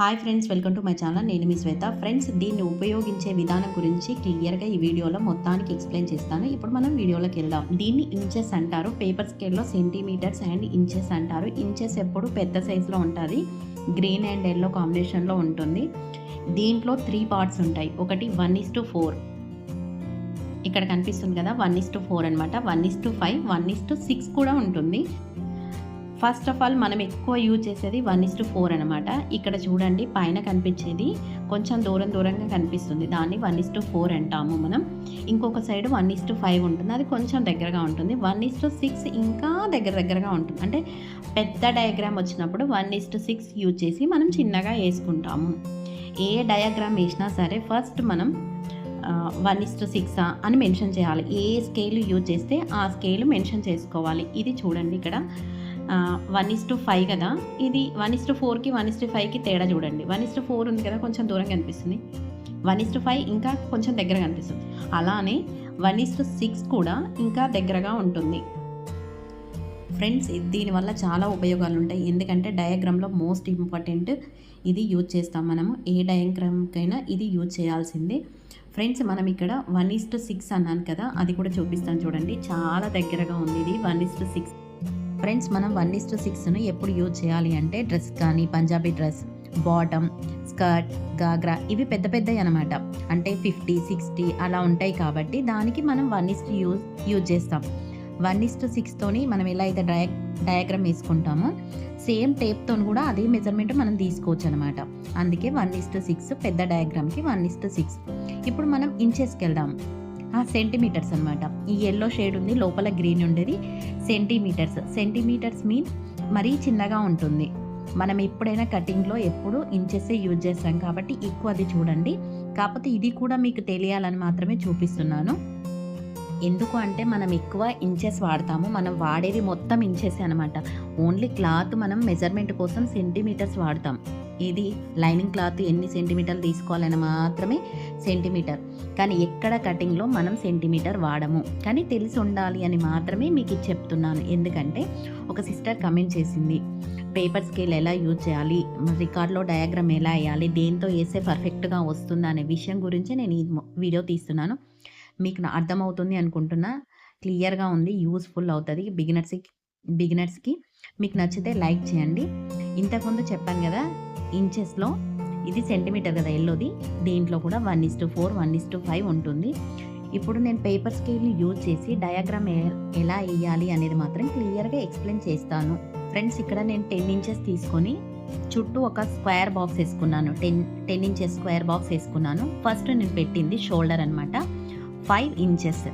Hi friends welcome to my channel నేను మీ శ్వేత. Friends దీన్ని ఉపయోగించే విధానం గురించి క్లియర్గా ఈ వీడియోలో మొత్తానికి ఎక్స్ప్లెయిన్ చేస్తాను. ఇప్పుడు మనం వీడియోలోకి వెళ్దాం. దీన్ని ఇంచెస్ అంటారు. పేపర్ స్కేల్లో సెంటీమీటర్స్ అండ్ ఇంచెస్ అంటారు. ఇంచెస్ ఎప్పుడు పెద్ద సైజులో ఉంటుంది. గ్రీన్ అండ్ ఎల్లో కాంబినేషన్లో ఉంటుంది. దీంట్లో త్రీ పార్ట్స్ ఉంటాయి. ఒకటి వన్ ఇస్ టు ఫోర్ ఇక్కడ కనిపిస్తుంది కదా వన్ ఇస్ టు ఫోర్ అనమాట one is to five one is to six కూడా ఉంటుంది. ఫస్ట్ ఆఫ్ ఆల్ మనం ఎక్కువ యూజ్ చేసేది వన్ ఇస్ టు ఫోర్ అనమాట ఇక్కడ చూడండి పైన కనిపించేది కొంచెం దూరం దూరంగా కనిపిస్తుంది. దాన్ని వన్ ఇస్ టు ఫోర్ అంటాము మనం. ఇంకొక side one is to five ఉంటుంది. అది కొంచెం దగ్గరగా ఉంటుంది. వన్ ఇస్ టు సిక్స్ ఇంకా దగ్గర దగ్గరగా ఉంటుంది. అంటే పెద్ద డయాగ్రామ్ వచ్చినప్పుడు one is to six use చేసి మనం చిన్నగా వేసుకుంటాము. ఏ డయాగ్రామ్ వేసినా సరే ఫస్ట్ మనం వన్ ఇస్ టు సిక్స్ అని మెన్షన్ చేయాలి. ఏ స్కేల్ యూజ్ చేస్తే ఆ స్కేల్ మెన్షన్ చేసుకోవాలి. ఇది చూడండి ఇక్కడ. వన్ ఇస్ టు ఫైవ్ కదా. ఇది వన్ ఇస్ టు ఫోర్కి వన్ ఇస్ టు ఫైవ్కి తేడా చూడండి. వన్ ఇస్ టు ఫోర్ ఉంది కదా కొంచెం దూరం కనిపిస్తుంది వన్ ఇస్ టు ఫైవ్ ఇంకా కొంచెం దగ్గర కనిపిస్తుంది అలానే వన్ ఇస్ టు సిక్స్ కూడా ఇంకా దగ్గరగా ఉంటుంది. ఫ్రెండ్స్ దీనివల్ల చాలా ఉపయోగాలు ఉంటాయి. ఎందుకంటే డయాగ్రామ్లో మోస్ట్ ఇంపార్టెంట్ ఇది యూజ్ చేస్తాం మనము. ఏ డయాగ్రామ్కైనా ఇది యూజ్ చేయాల్సిందే. ఫ్రెండ్స్ మనం ఇక్కడ వన్ ఇస్ టు సిక్స్ అన్నాను కదా అది కూడా చూపిస్తాను చూడండి. చాలా దగ్గరగా ఉంది ఇది. One is to six friends మనం వన్ ఇస్ టు సిక్స్ను ఎప్పుడు యూజ్ చేయాలి అంటే డ్రెస్ కానీ Punjabi dress bottom skirt ghagra ఇవి పెద్ద పెద్దవి అనమాట అంటే ఫిఫ్టీ సిక్స్టీ అలా ఉంటాయి కాబట్టి దానికి మనం one is to use use చేస్తాం. వన్ ఇస్ టు సిక్స్తోని మనం ఎలా అయితే డయా డయాగ్రామ్ వేసుకుంటామో సేమ్ టేప్తో కూడా అదే మెజర్మెంట్ మనం తీసుకోవచ్చు అనమాట అందుకే వన్ ఇస్ టు సిక్స్ పెద్ద డయాగ్రామ్కి వన్ ఇస్ టు సిక్స్. ఇప్పుడు మనం ఇంచెస్కి వెళ్దాం. సెంటీమీటర్స్ అనమాట ఈ ఎల్లో షేడ్ ఉంది లోపల గ్రీన్ ఉండేది. సెంటీమీటర్స్ సెంటీమీటర్స్ మీన్ మరీ చిన్నగా ఉంటుంది. మనం ఎప్పుడైనా కటింగ్లో ఎప్పుడు ఇంచెస్ యూజ్ చేస్తాం కాబట్టి ఎక్కువ అది చూడండి. కాకపోతే ఇది కూడా మీకు తెలియాలని మాత్రమే చూపిస్తున్నాను. ఎందుకు అంటే మనం ఎక్కువ ఇంచెస్ వాడతాము. మనం వాడేది మొత్తం ఇంచెస్ అనమాట ఓన్లీ క్లాత్ మనం మెజర్మెంట్ కోసం సెంటీమీటర్స్ వాడతాం. ఇది లైనింగ్ క్లాత్ ఎన్ని సెంటీమీటర్లు తీసుకోవాలని మాత్రమే సెంటీమీటర్ కానీ ఎక్కడ కటింగ్లో మనం సెంటీమీటర్ వాడము. కానీ తెలిసి ఉండాలి అని మాత్రమే మీకు చెప్తున్నాను. ఎందుకంటే ఒక సిస్టర్ కమెంట్ చేసింది పేపర్ స్కేల్ ఎలా యూజ్ చేయాలి? రికార్డ్లో డయాగ్రామ్ ఎలా వేయాలి? దేంతో వేస్తే పర్ఫెక్ట్గా వస్తుంది? అనే విషయం గురించి నేను ఈ వీడియో తీస్తున్నాను. మీకు నా అర్థమవుతుంది అనుకుంటున్నా. క్లియర్గా ఉంది యూస్ఫుల్ అవుతుంది. బిగినర్స్కి బిగినర్స్కి మీకు నచ్చితే లైక్ చేయండి. ఇంతకుముందు చెప్పాను కదా ఇంచెస్లో ఇది సెంటీమీటర్ కదా ఎల్లోది. దీంట్లో కూడా one is two four one is two five ఉంటుంది. ఇప్పుడు నేను పేపర్ స్కేల్ని యూజ్ చేసి డయాగ్రామ్ ఎలా వేయాలి అనేది మాత్రం క్లియర్గా ఎక్స్ప్లెయిన్ చేస్తాను. ఫ్రెండ్స్ ఇక్కడ నేను టెన్ ఇంచెస్ తీసుకొని చుట్టూ ఒక స్క్వేర్ బాక్స్ వేసుకున్నాను. Ten ten inches square box వేసుకున్నాను. ఫస్ట్ నేను పెట్టింది షోల్డర్ అనమాట ఫైవ్ ఇంచెస్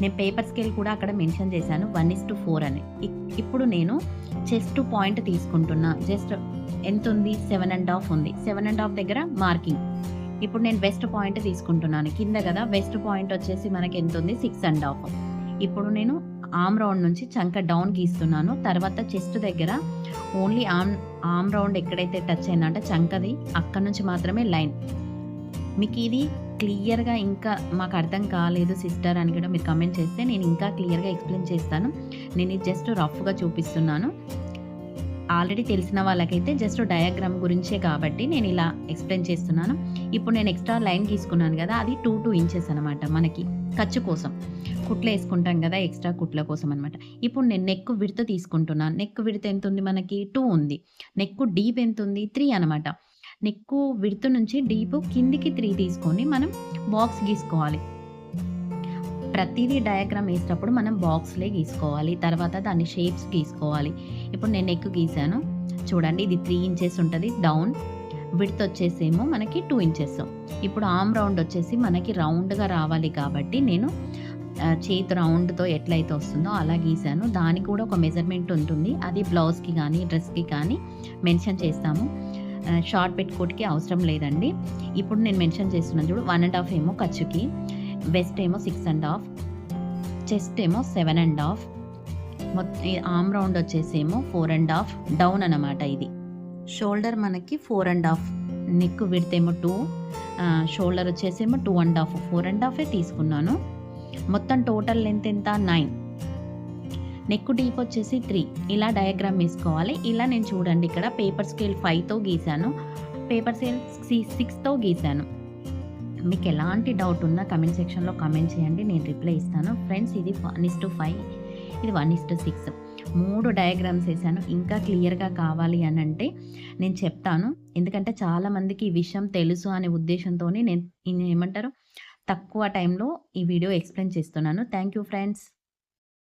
నేను పేపర్ స్కేల్ కూడా అక్కడ మెన్షన్ చేశాను. వన్ ఇస్ టు ఫోర్ అని. ఇప్పుడు నేను చెస్ట్ పాయింట్ తీసుకుంటున్నా. జస్ట్ ఎంత ఉంది? సెవెన్ అండ్ హాఫ్ ఉంది. సెవెన్ అండ్ హాఫ్ దగ్గర మార్కింగ్. ఇప్పుడు నేను బెస్ట్ పాయింట్ తీసుకుంటున్నాను. కింద కదా బెస్ట్ పాయింట్ వచ్చేసి మనకి ఎంత ఉంది? సిక్స్ అండ్ హాఫ్ ఇప్పుడు నేను ఆమ్ రౌండ్ నుంచి చంక డౌన్ గీస్తున్నాను తర్వాత చెస్ట్ దగ్గర ఓన్లీ ఆమ్ ఆమ్ రౌండ్ ఎక్కడైతే టచ్ అయిందంటే చంకది అక్కడ నుంచి మాత్రమే లైన్ మీకు ఇది క్లియర్గా ఇంకా మాకు అర్థం కాలేదు సిస్టర్ అని కూడా మీరు కమెంట్ చేస్తే నేను ఇంకా క్లియర్గా ఎక్స్ప్లెయిన్ చేస్తాను. నేను ఇది జస్ట్ రఫ్గా చూపిస్తున్నాను. ఆల్రెడీ తెలిసిన వాళ్ళకైతే జస్ట్ డయాగ్రామ్ గురించే కాబట్టి నేను ఇలా ఎక్స్ప్లెయిన్ చేస్తున్నాను. ఇప్పుడు నేను ఎక్స్ట్రా లైన్ తీసుకున్నాను కదా అది టూ టూ ఇంచెస్ అనమాట మనకి ఖర్చు కోసం. కుట్లు వేసుకుంటాం కదా ఎక్స్ట్రా కుట్ల కోసం అనమాట ఇప్పుడు నేను నెక్ విడత తీసుకుంటున్నాను నెక్ విడత ఎంత ఉంది మనకి? టూ ఉంది. నెక్ డీప్ ఎంత ఉంది త్రీ అనమాట నెక్ విడత నుంచి డీప్ కిందికి త్రీ తీసుకొని మనం బాక్స్ గీసుకోవాలి. ప్రతిదీ డయాగ్రామ్ వేసేటప్పుడు మనం బాక్స్లే గీసుకోవాలి. తర్వాత దాన్ని షేప్స్ గీసుకోవాలి. ఇప్పుడు నేను నెక్ గీసాను. చూడండి ఇది త్రీ ఇంచెస్ ఉంటుంది. డౌన్. విడ్త్ వచ్చేసేమో మనకి టూ ఇంచెస్. ఇప్పుడు ఆమ్ రౌండ్ వచ్చేసి మనకి రౌండ్గా రావాలి కాబట్టి నేను చేతి రౌండ్తో ఎట్లయితే వస్తుందో అలా గీసాను. దానికి కూడా ఒక మెజర్మెంట్ ఉంటుంది. అది బ్లౌజ్కి కానీ డ్రెస్కి కానీ మెన్షన్ చేస్తాము. షార్ట్ పెట్టుకోటికి అవసరం లేదండి. ఇప్పుడు నేను మెన్షన్ చేస్తున్నాను చూడు వన్ అండ్ హాఫ్ ఏమో ఖర్చుకి. వెస్ట్ ఏమో సిక్స్ అండ్ హాఫ్. చెస్ట్ ఏమో సెవెన్ అండ్ హాఫ్. మొత్తం ఆమ్ రౌండ్ వచ్చేసేమో ఫోర్ అండ్ హాఫ్. డౌన్ అనమాట ఇది. షోల్డర్ మనకి ఫోర్ అండ్ హాఫ్. నెక్ విడితేమో టూ. షోల్డర్ వచ్చేసేమో two and half. Four and హాఫే తీసుకున్నాను. మొత్తం టోటల్ లెంత్ ఎంత? నైన్. నెక్ డీప్ వచ్చేసి త్రీ. ఇలా డయాగ్రామ్ వేసుకోవాలి. ఇలా నేను చూడండి ఇక్కడ. పేపర్ స్కేల్ ఫైవ్తో గీసాను. పేపర్ స్కేల్ సి సిక్స్తో గీశాను మీకు ఎలాంటి డౌట్ ఉన్నా కమెంట్ సెక్షన్లో కమెంట్ చేయండి నేను రిప్లై ఇస్తాను. ఫ్రెండ్స్ ఇది వన్ ఇస్ టు ఫైవ్ ఇది వన్ ఇస్ టు సిక్స్ మూడు డయాగ్రామ్స్ వేసాను ఇంకా క్లియర్గా కావాలి అని అంటే నేను చెప్తాను. ఎందుకంటే చాలామందికి ఈ విషయం తెలుసు అనే ఉద్దేశంతో నేను నేను ఏమంటారు తక్కువ టైంలో ఈ వీడియో ఎక్స్ప్లెయిన్ చేస్తున్నాను. Thank you friends